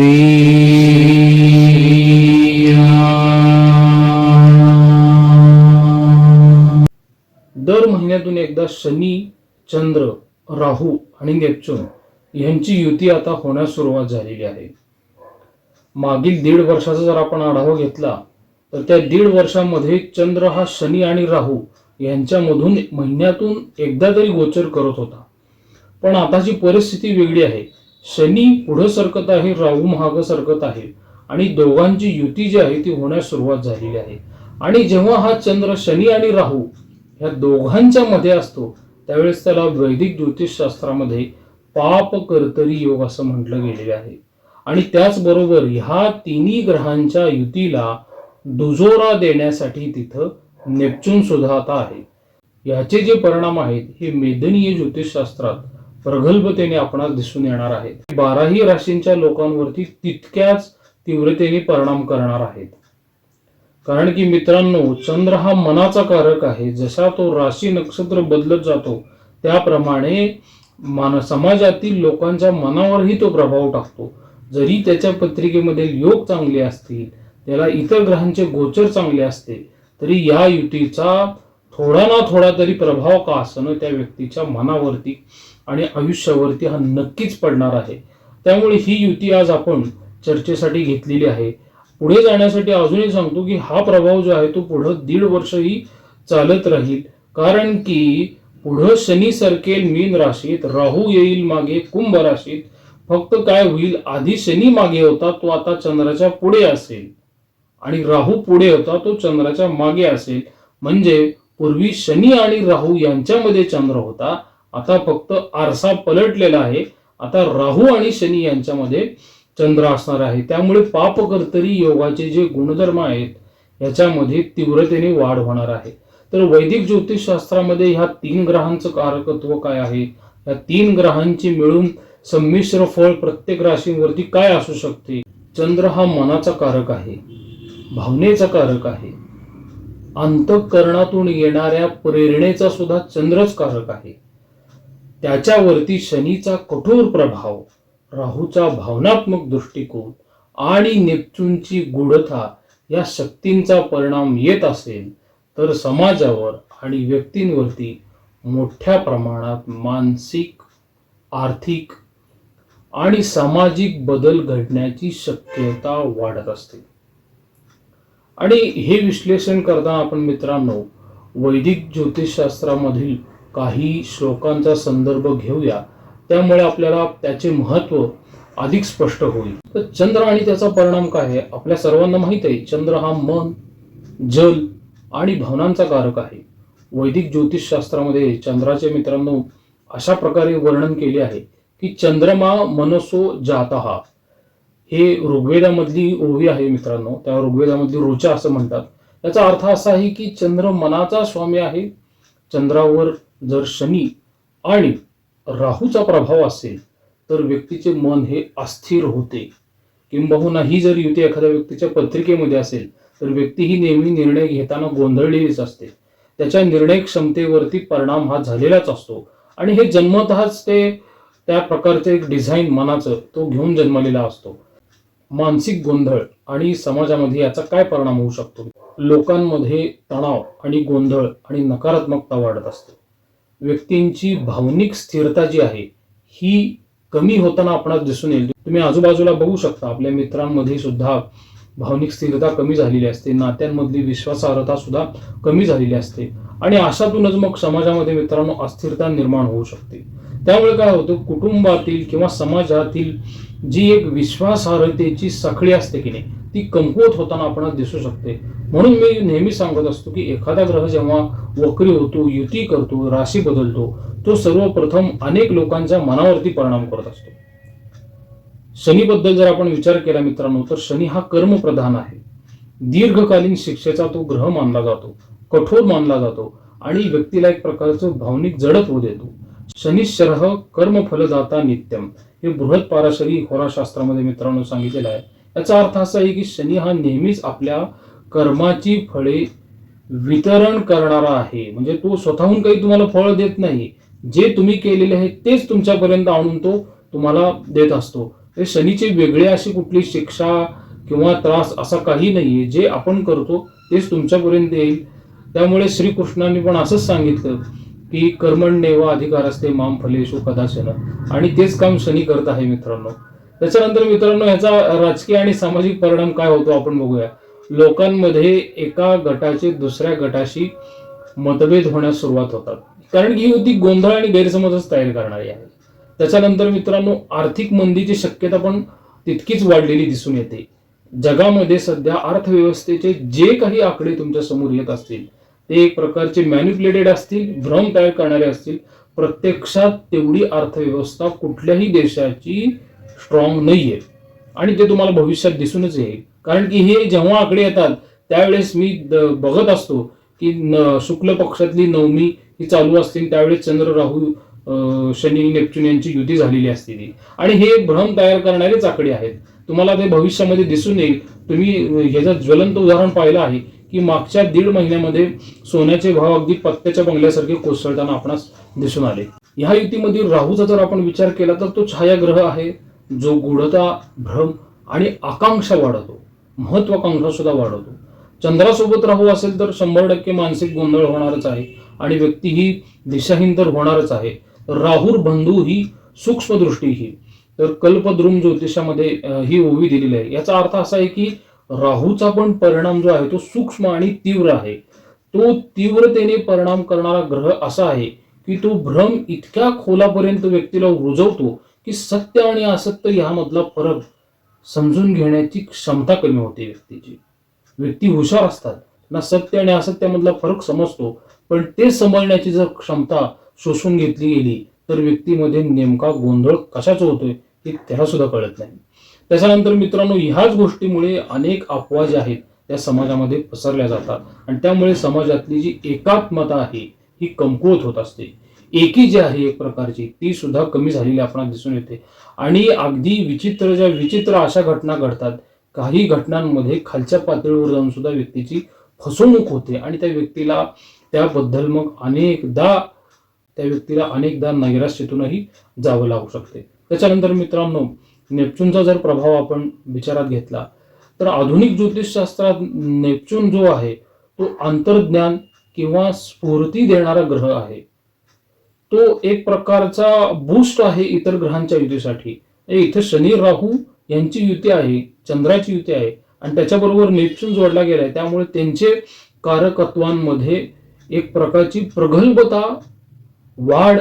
दर महिन्यातून एकदा शनी चंद्र राहू आणि नेपच्यून यांची युती आता होण्यास सुरुवात झालेली आहे. मागील दीड वर्षाचा जर आपण आढावा घेतला तर त्या दीड वर्षामध्ये चंद्र हा शनी आणि राहू यांच्यामधून महिन्यातून एकदा तरी गोचर करत होता. पण आताची परिस्थिती वेगळी आहे. शनी पुढं सरकत आहे राहू महाग सरकत आहे. आणि दोघांची युती जी आहे ती होण्यास सुरुवात झालेली आहे. आणि जेव्हा हा चंद्र शनी आणि राहू ह्या दोघांच्या मध्ये असतो त्यावेळेस त्याला वैदिक ज्योतिषशास्त्रामध्ये पाप कर्तरी योग असं म्हटलं गेलेले आहे. आणि त्याचबरोबर ह्या तिन्ही ग्रहांच्या युतीला दुजोरा देण्यासाठी तिथं नेपच्यून सुद्धा आता आहे. याचे जे परिणाम आहेत हे मेदनीय ज्योतिषशास्त्रात प्रगल्भतेने आपणास दिसून येणार आहेत. बाराही राशींच्या लोकांवरती तितक्याच तीव्रतेने परिणाम करणार आहेत. कारण की मित्रांनो चंद्र हा मनाचा कारक आहे. जसा तो राशी नक्षत्र बदलत जातो त्याप्रमाणे मान समाजातील लोकांच्या मनावरही तो प्रभाव टाकतो. जरी त्याच्या पत्रिकेमध्ये योग चांगले असतील त्याला इतर ग्रहांचे गोचर चांगले असते तरी या युतीचा थोडा ना थोडा तरी प्रभाव का असणं त्या व्यक्तीच्या मनावरती आणि आयुष्यावरती हा नक्कीच पडणार आहे. त्यामुळे ही युती आज आपण चर्चेसाठी घेतलेली आहे. पुढे जाण्यासाठी अजूनही सांगतो की हा प्रभाव जो आहे तो पुढं दीड वर्षही चालत राहील. कारण की पुढं शनी सरकेल मीन राशीत राहू येईल मागे कुंभ राशीत फक्त काय होईल? आधी शनी मागे होता तो आता चंद्राच्या पुढे असेल. आणि राहू पुढे होता तो चंद्राच्या मागे असेल. म्हणजे पूर्वी शनी आणि राहू यांच्यामध्ये चंद्र होता आता फक्त आरसा पलटलेला आहे. आता राहू आणि शनी यांच्यामध्ये चंद्र असणार आहे. त्यामुळे पापकर्तरी योगाचे जे गुणधर्म आहेत याच्यामध्ये तीव्रतेने वाढ होणार आहे. तर वैदिक ज्योतिषशास्त्रामध्ये ह्या तीन ग्रहांचं कारकत्व काय आहे? या तीन ग्रहांची मिळून संमिश्र फळ प्रत्येक राशींवरती काय असू शकते? चंद्र हा मनाचा कारक आहे. भावनेचा कारक आहे. अंतःकरणातून येणाऱ्या प्रेरणेचा सुद्धा चंद्रच कारक आहे. त्याच्यावरती शनीचा कठोर प्रभाव राहूचा भावनात्मक दृष्टिकोन आणि नेपच्यूनची गूढता या शक्तींचा परिणाम येत असेल तर समाजावर आणि व्यक्तींवरती मोठ्या प्रमाणात मानसिक आर्थिक आणि सामाजिक बदल घडण्याची शक्यता वाढत असते. आणि हे विश्लेषण करताना आपण मित्रांनो वैदिक ज्योतिषशास्त्रामधील काही श्लोकांचा संदर्भ घेऊया. त्यामुळे आपल्याला त्याचे महत्त्व अधिक स्पष्ट होईल. तर चंद्र आणि त्याचा परिणाम काय आहे? आपल्या सर्वांना माहीत आहे चंद्र हा मन जल आणि भावनांचा कारक आहे. वैदिक ज्योतिषशास्त्रामध्ये चंद्राचे मित्रांनो अशा प्रकारे वर्णन केले आहे की चंद्रमा मनसो जातहा हे ऋग्वेदामधली ओवी आहे मित्रांनो. त्या ऋग्वेदामधली रुचा असं म्हणतात. याचा अर्थ असा आहे की चंद्र मनाचा स्वामी आहे. चंद्रावर जर शनी आणि राहूचा प्रभाव असेल तर व्यक्तीचे मन हे अस्थिर होते. किंबहुना ही जर युती एखाद्या व्यक्तीच्या पत्रिकेमध्ये असेल तर व्यक्ती ही नेहमी निर्णय घेताना गोंधळलेलीच असते. त्याच्या निर्णय क्षमतेवरती परिणाम हा झालेलाच असतो. आणि हे जन्मतःच ते त्या प्रकारचे एक डिझाईन मनाचं तो घेऊन जन्मलेला असतो. मानसिक गोंधळ आणि समाजामध्ये याचा काय परिणाम होऊ शकतो? लोकांमध्ये तणाव आणि गोंधळ आणि नकारात्मकता वाढत असते. व्यक्तींची भावनिक स्थिरता जी आहे ही कमी होताना आपणास दिसून येईल. तुम्ही आजूबाजूला बघू शकता आपल्या मित्रांमध्ये सुद्धा भावनिक स्थिरता कमी झालेली असते. नात्यांमधली विश्वासार्हता सुद्धा कमी झालेली असते. आणि अशातूनच मग समाजामध्ये मित्रांनो अस्थिरता निर्माण होऊ शकते. त्यामुळे काय होतं कुटुंबातील किंवा समाजातील जी एक विश्वासार्हतेची साखळी असते की नाही ती कमकुवत होताना आपणास दिसू शकते. म्हणून मी नेहमी सांगत असतो की एखादा ग्रह जेव्हा वक्री होतो युती करतो राशी बदलतो तो सर्वप्रथम अनेक लोकांच्या मनावरती परिणाम करत असतो. शनीबद्दल जर आपण विचार केला मित्रांनो तर शनी हा कर्मप्रधान आहे. दीर्घकालीन शिक्षेचा तो ग्रह मानला जातो कठोर मानला जातो आणि व्यक्तीला एक प्रकारचं भावनिक जडत्व देतो. शनिश्चर कर्मफलदाता नित्यम. हे बृहत पाराशरी होराशास्त्रामध्ये मित्रांनो सांगितलेलं आहे. याचा अर्थ असा आहे की शनी हा नेहमीच आपल्या कर्माची फळे वितरण करणारा आहे. म्हणजे तो स्वतःहून काही तुम्हाला फळ देत नाही. जे तुम्ही केलेले आहे तेच तुमच्यापर्यंत आणून तो तुम्हाला देत असतो. हे शनीचे वेगळे अशी कुठली शिक्षा किंवा त्रास असा काही नाहीये. जे आपण करतो तेच तुमच्यापर्यंत येईल. त्यामुळे श्रीकृष्णांनी पण असंच सांगितलं. की कर्मण्येव अधिकार असते माम फलेशो कदाचन. आणि तेच काम शनी करत आहे मित्रांनो. त्याच्यानंतर मित्रांनो याचा राजकीय आणि सामाजिक परिणाम काय होतो आपण बघूया. लोकांमध्ये एका गटाचे दुसऱ्या गटाशी मतभेद होण्यास सुरुवात होतात. कारण की ही होती गोंधळ आणि गैरसमजच तयार करणारी आहे. त्याच्यानंतर मित्रांनो आर्थिक मंदीची शक्यता पण तितकीच वाढलेली दिसून येते. जगामध्ये सध्या अर्थव्यवस्थेचे जे काही आकडे तुमच्यासमोर येत असतील ते एक प्रकारचे मॅन्युप्युलेटेड असतील भ्रम तयार करणारे असतील प्रत्यक्षात तेवढी अर्थव्यवस्था कुठल्याही देशाची स्ट्रॉंग नाहीये. आणि ते तुम्हाला भविष्यात दिसूनच येईल. कारण की हे जेव्हा आकडे येतात त्यावेळेस मी बघत असतो की न- शुक्ल पक्षातली नवमी ही चालू असतील त्यावेळेस चंद्र राहू शनी नेपच्यून यांची युती झालेली असते ती. आणि हे भ्रम तयार करणारेच आकडे आहेत. तुम्हाला ते भविष्यामध्ये दिसून येईल. तुम्ही ह्याचं ज्वलंत उदाहरण पाहिलं आहे. की मागच्या दीड महिन्यामध्ये सोन्याचे भाव अगदी पत्त्याच्या बंगल्यासारखे कोसळताना आपणास दिसून आले. ह्या युतीमधील राहूचा जर आपण विचार केला तर तो छायाग्रह आहे जो गूढता भ्रम आणि आकांक्षा वाढवतो. महत्वाकांक्षा सुद्धा वाढवतो. चंद्रासोबत राहू असेल तर शंभर टक्के मानसिक गोंधळ होणारच आहे आणि व्यक्ती ही दिशाहीन तर होणारच आहे. राहुर बंधू ही सूक्ष्मदृष्टी ही. तर कल्पद्रुम ज्योतिषामध्ये ही ओवी दिलेली आहे. याचा अर्थ असा आहे की राहूचा पण परिणाम जो आहे तो सूक्ष्म आणि तीव्र आहे. तो तीव्रतेने परिणाम करणारा ग्रह असा आहे की तो भ्रम इतक्या खोलापर्यंत व्यक्तीला रुजवतो की सत्य आणि असत्य यामधला फरक समजून घेण्याची क्षमता कमी होते व्यक्तीची. व्यक्ती हुशार असतात ना सत्य आणि असत्यामधला फरक समजतो पण ते समजण्याची जर क्षमता शोषून घेतली गेली तर व्यक्तीमध्ये नेमका गोंधळ कशाचा होतोय हे त्याला सुद्धा कळत नाही. त्याच्यानंतर मित्रांनो ह्याच गोष्टीमुळे अनेक अफवा ज्या आहेत त्या समाजामध्ये पसरल्या जातात. आणि त्यामुळे समाजातली जी एकात्मता आहे ही कमकुवत होत असते. एकी जी आहे एक प्रकारची ती सुद्धा कमी झालेली आपणाला दिसून येते. आणि अगदी विचित्र ज्या विचित्र अशा घटना घडतात काही घटनांमध्ये खालच्या पातळीवर जाऊन सुद्धा व्यक्तीची फसवणूक होते. आणि त्या व्यक्तीला त्याबद्दल मग अनेकदा त्या व्यक्तीला अनेकदा नैराश्यतूनही जावं लागू शकते. त्याच्यानंतर मित्रांनो नेपच्यूनचा जर प्रभाव आपण विचारात घेतला तर आधुनिक ज्योतिषशास्त्रात नेपच्यून जो आहे तो अंतर्ज्ञान किंवा स्फूर्ती देणारा ग्रह आहे. तो एक प्रकारचा बूस्ट आहे इतर ग्रहांच्या युतीसाठी. इथे इथं शनी राहू यांची युती आहे चंद्राची युती आहे आणि त्याच्याबरोबर नेपच्यून जोडला गेला आहे. त्यामुळे त्यांचे कारकत्वांमध्ये एक प्रकारची प्रगल्भता वाढ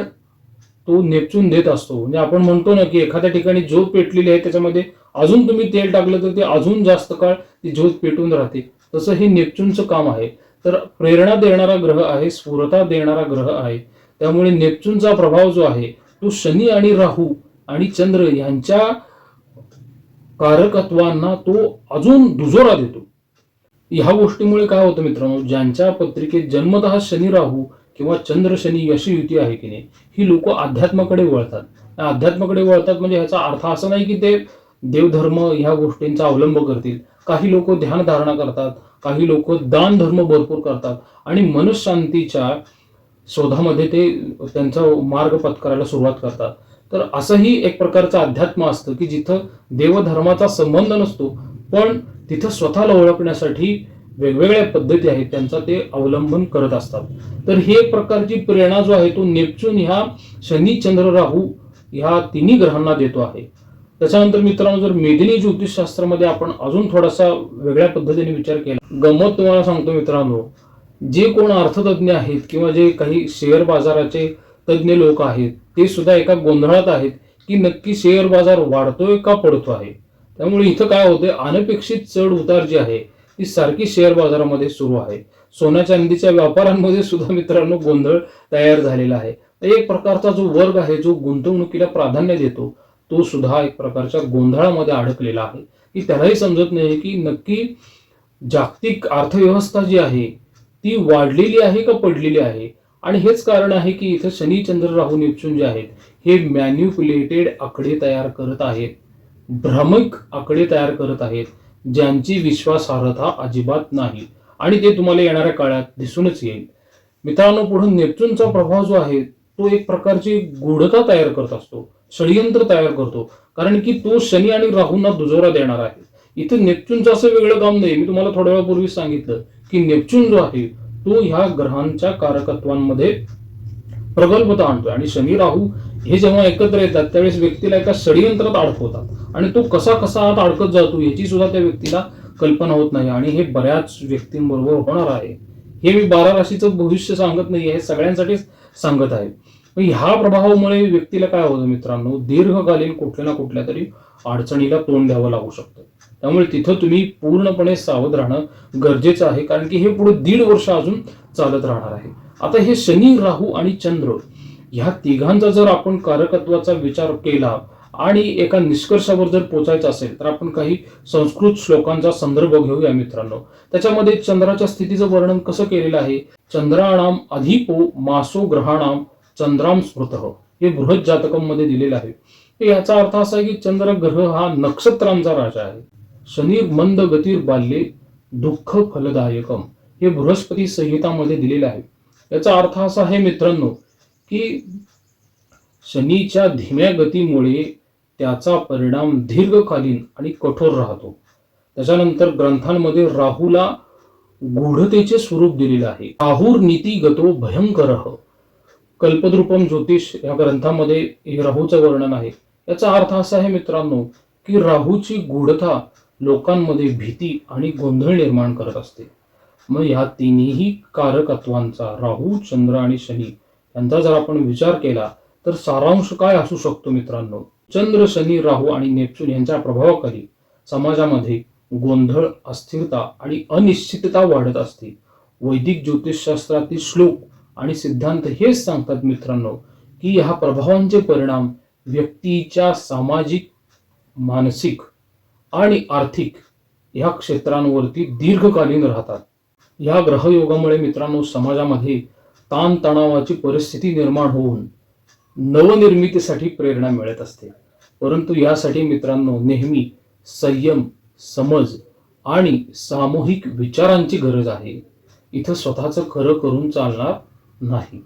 तो नेपचून देत असतो. म्हणजे आपण म्हणतो ना की एखाद्या ठिकाणी ज्योत पेटलेली आहे त्याच्यामध्ये अजून तुम्ही तेल टाकलं तर ते अजून जास्त काळ ती ज्योत पेटून राहते. तसं हे नेपच्यूनचं काम आहे. तर प्रेरणा देणारा ग्रह आहे स्फुरता देणारा ग्रह आहे. त्यामुळे नेपच्यूनचा प्रभाव जो आहे तो शनी आणि राहू आणि चंद्र यांच्या कारकत्वांना तो अजून दुजोरा देतो. ह्या गोष्टीमुळे काय होतं मित्रांनो ज्यांच्या पत्रिकेत जन्मतः शनी राहू किंवा चंद्र शनी युती आहे की नाही ही लोक अध्यात्माकडे वळतात. अध्यात्माकडे वळतात म्हणजे ह्याचा अर्थ असा नाही की ते देवधर्म ह्या गोष्टींचा अवलंब करतील. काही लोक ध्यान धारणा करतात काही लोक दान धर्म भरपूर करतात आणि मनशांतीच्या शोधामध्ये ते त्यांचा मार्ग पत्करायला सुरुवात करतात. तर असंही एक प्रकारचं अध्यात्म असतं की जिथं देवधर्माचा संबंध नसतो पण तिथं स्वतःला ओळखण्यासाठी वेगवेगळ्या पद्धती आहेत त्यांचा ते अवलंबन करत असतात. तर हे प्रकारची प्रेरणा जो आहे तो नेपच्यून ह्या शनी चंद्र राहू ह्या तिन्ही ग्रहांना देतो आहे. त्याच्यानंतर मित्रांनो जर मेदिनी ज्योतिषशास्त्रामध्ये आपण अजून थोडासा वेगळ्या पद्धतीने विचार केला. गंमत तुम्हाला सांगतो मित्रांनो जे कोण अर्थतज्ञ आहेत किंवा जे काही शेअर बाजाराचे तज्ज्ञ लोक आहेत ते सुद्धा एका गोंधळात आहेत की नक्की शेअर बाजार वाढतोय का पडतो आहे त्यामुळे इथं काय होतंय अनपेक्षित चढ उतार जे आहे ती सारखी शेअर बाजारामध्ये सुरू आहे. सोन्या चांदीच्या व्यापारांमध्ये सुद्धा मित्रांनो गोंधळ तयार झालेला आहे. तर एक प्रकारचा जो वर्ग आहे जो गुंतवणुकीला प्राधान्य देतो तो सुद्धा एक प्रकारच्या गोंधळामध्ये अडकलेला आहे. की त्यालाही समजत नाही की नक्की जागतिक अर्थव्यवस्था जी आहे ती वाढलेली आहे का पडलेली आहे? आणि हेच कारण आहे की इथं शनी चंद्र राहू नेपच्यून जे आहेत हे मॅन्युप्युलेटेड आकडे तयार करत आहेत. भ्रमक आकडे तयार करत आहेत. ज्यांची विश्वासार्हता अजिबात नाही. आणि ते तुम्हाला येणाऱ्या काळात दिसूनच येईल. मित्रांनो पुढे नेपच्यूनचा प्रभाव जो आहे तो एक प्रकारची गूढता तयार करत असतो. षडयंत्र तयार करतो. कारण की तो शनी आणि राहूंना दुजोरा देणार आहे. इथे नेपच्यूनचं असं वेगळं काम नाही. मी तुम्हाला थोड्या वेळापूर्वी सांगितलं की नेपच्यून जो आहे तो ह्या ग्रहांच्या कारकत्वांमध्ये प्रगल्भता आणतोय. आणि शनी राहू हे जेव्हा एकत्र येतात त्यावेळेस व्यक्तीला एका षडयंत्रात अडकवतात. आणि तो कसा कसा आत अडकत जातो याची सुद्धा त्या व्यक्तीला कल्पना होत नाही. आणि हे बऱ्याच व्यक्तींबरोबर होणार आहे. हे मी बारा राशीचं भविष्य सांगत नाही हे सगळ्यांसाठीच सांगत आहे. ह्या प्रभावामुळे व्यक्तीला काय होतं मित्रांनो? दीर्घकालीन कुठल्या ना कुठल्या तरी अडचणीला तोंड द्यावं लागू शकतं. त्यामुळे तिथं तुम्ही पूर्णपणे सावध राहणं गरजेचं आहे कारण की हे पुढे दीड वर्ष अजून चालत राहणार आहे. आता हे शनी राहू आणि चंद्र ह्या तिघांचा जर आपण कारकत्वाचा विचार केला आणि एका निष्कर्षावर जर पोचायचं असेल तर आपण काही संस्कृत श्लोकांचा संदर्भ घेऊया मित्रांनो. त्याच्यामध्ये चंद्राच्या स्थितीचं वर्णन कसं केलेलं आहे? चंद्राणाम अधिपो मासो ग्रहाणाम चंद्राम स्मृत. हे बृहत जातकांमध्ये दिलेलं आहे. याचा अर्थ असा आहे की चंद्र ग्रह हा नक्षत्रांचा राजा आहे. शनी मंद गतीर बाल्ये दुःख फलदायकम हे बृहस्पती संहितामध्ये दिलेलं आहे. याचा अर्थ असा आहे मित्रांनो की शनीच्या धीम्या गतीमुळे त्याचा परिणाम दीर्घकालीन आणि कठोर राहतो. त्याच्यानंतर ग्रंथांमध्ये राहूला गूढतेचे स्वरूप दिलेलं आहे. राहूर नीती गतो भयंकर. कल्पद्रुपम ज्योतिष या ग्रंथामध्ये हे राहूचं वर्णन आहे. याचा अर्थ असा आहे मित्रांनो की राहूची गूढता लोकांमध्ये भीती आणि गोंधळ निर्माण करत असते. मग या तिन्ही कारकत्वांचा राहू चंद्र आणि शनी यांचा जर आपण विचार केला तर सारांश काय असू शकतो मित्रांनो? चंद्र शनी राहू आणि नेपच्यून यांच्या प्रभावाखाली समाजामध्ये गोंधळ अस्थिरता आणि अनिश्चितता वाढत असते. वैदिक ज्योतिषशास्त्रातील श्लोक आणि सिद्धांत हेच सांगतात मित्रांनो की ह्या प्रभावांचे परिणाम व्यक्तीच्या सामाजिक मानसिक आणि आर्थिक ह्या क्षेत्रांवरती दीर्घकालीन राहतात. या ग्रहयोगामुळे मित्रांनो समाजामध्ये ताणतणावाची परिस्थिती निर्माण होऊन नवनिर्मितीसाठी प्रेरणा मिळत असते. परंतु यासाठी मित्रांनो नेहमी संयम समज आणि सामूहिक विचारांची गरज आहे. इथं स्वतःचं खरं करून चालणार नाही.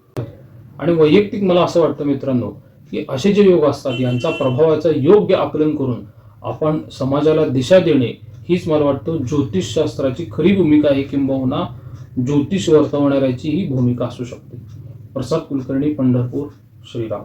आणि वैयक्तिक मला असं वाटतं मित्रांनो की असे जे योग असतात यांचा प्रभावाचं योग्य आकलन करून आपण समाजाला दिशा देणे हीच मला वाटतं ज्योतिषशास्त्राची खरी भूमिका आहे किंबहुना ज्योतिष वर्तवणाऱ्याची ही भूमिका असू शकते. प्रसाद कुलकर्णी पंढरपूर श्रीराम.